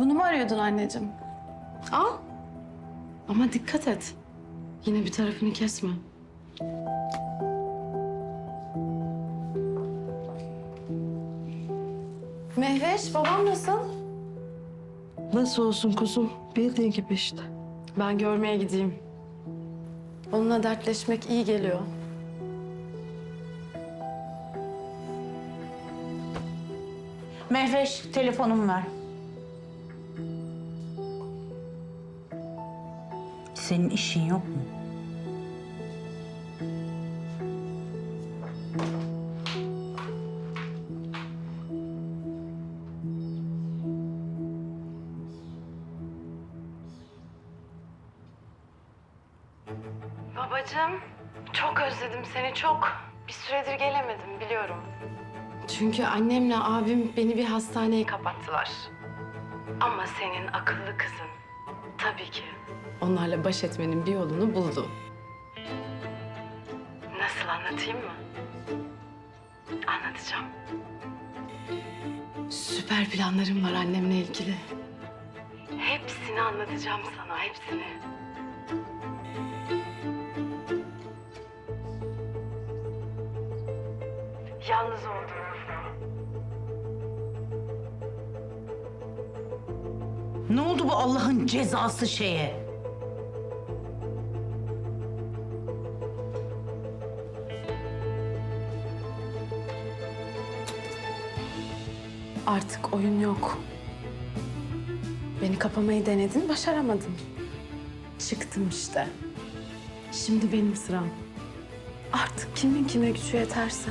Bunu mu arıyordun anneciğim? Al. Ama dikkat et. Yine bir tarafını kesme. Mehveş, babam nasıl? Nasıl olsun kuzum? Bildiğin gibi işte. Ben görmeye gideyim. Onunla dertleşmek iyi geliyor. Mehveş telefonumu ver. Senin işin yok mu? Babacığım, çok özledim seni çok. Bir süredir gelemedim biliyorum. Çünkü annemle abim beni bir hastaneye Kapattılar. Ama senin akıllı kızın tabii ki. onlarla baş etmenin bir yolunu buldu. Nasıl anlatayım mı? Anlatacağım. Süper planlarım var annemle ilgili. Hepsini anlatacağım sana, hepsini. Yalnız olduğumuzu, Ne oldu bu Allah'ın cezası şeye? Artık oyun yok. Beni kapamayı denedin, başaramadın. Çıktım işte. Şimdi benim sıram. Artık kimin kime gücü yeterse.